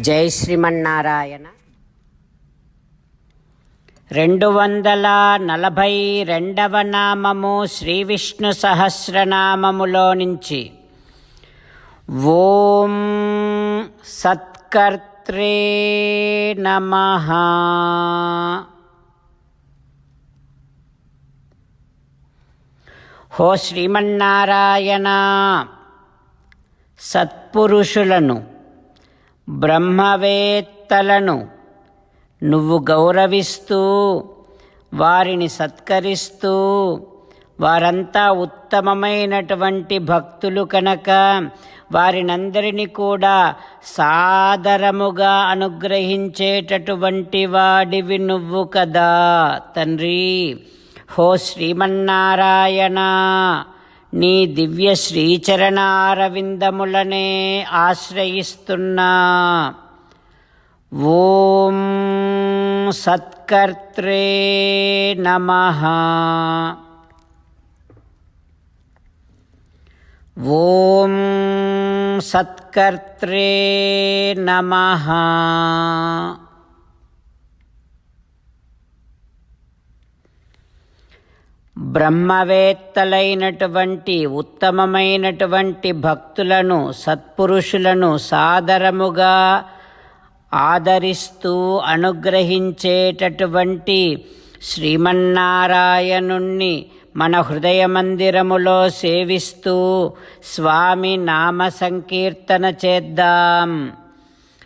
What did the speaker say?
జై శ్రీమన్నారాయణ. రెండు వందల నలభై రెండవ నామము శ్రీ విష్ణు సహస్రనామములో నుంచి. ఓం సత్కర్త్రే నమ. హో శ్రీమన్నారాయణ సత్పురుషులను. బ్రహ్మవేత్తలను నువ్వు గౌరవిస్తూ వారిని సత్కరిస్తూ వారంతా ఉత్తమమైనటువంటి భక్తులు కనుక వారినందరినీ కూడా సాదరముగా అనుగ్రహించేటటువంటి వాడివి నువ్వు కదా తండ్రి. హో శ్రీమన్నారాయణ. నీ దివ్య శ్రీచరణారవిందములనే ఆశ్రయిస్తున్నా. ఓం సత్కర్త్రే నమ. ఓం సత్కర్త్రే నమ. బ్రహ్మవేత్తలైనటువంటి ఉత్తమమైనటువంటి భక్తులను సత్పురుషులను సాదరముగా ఆదరిస్తూ అనుగ్రహించేటటువంటి శ్రీమన్నారాయణుణ్ణి మన హృదయ మందిరములో సేవిస్తూ స్వామి నామ సంకీర్తన చేద్దాం.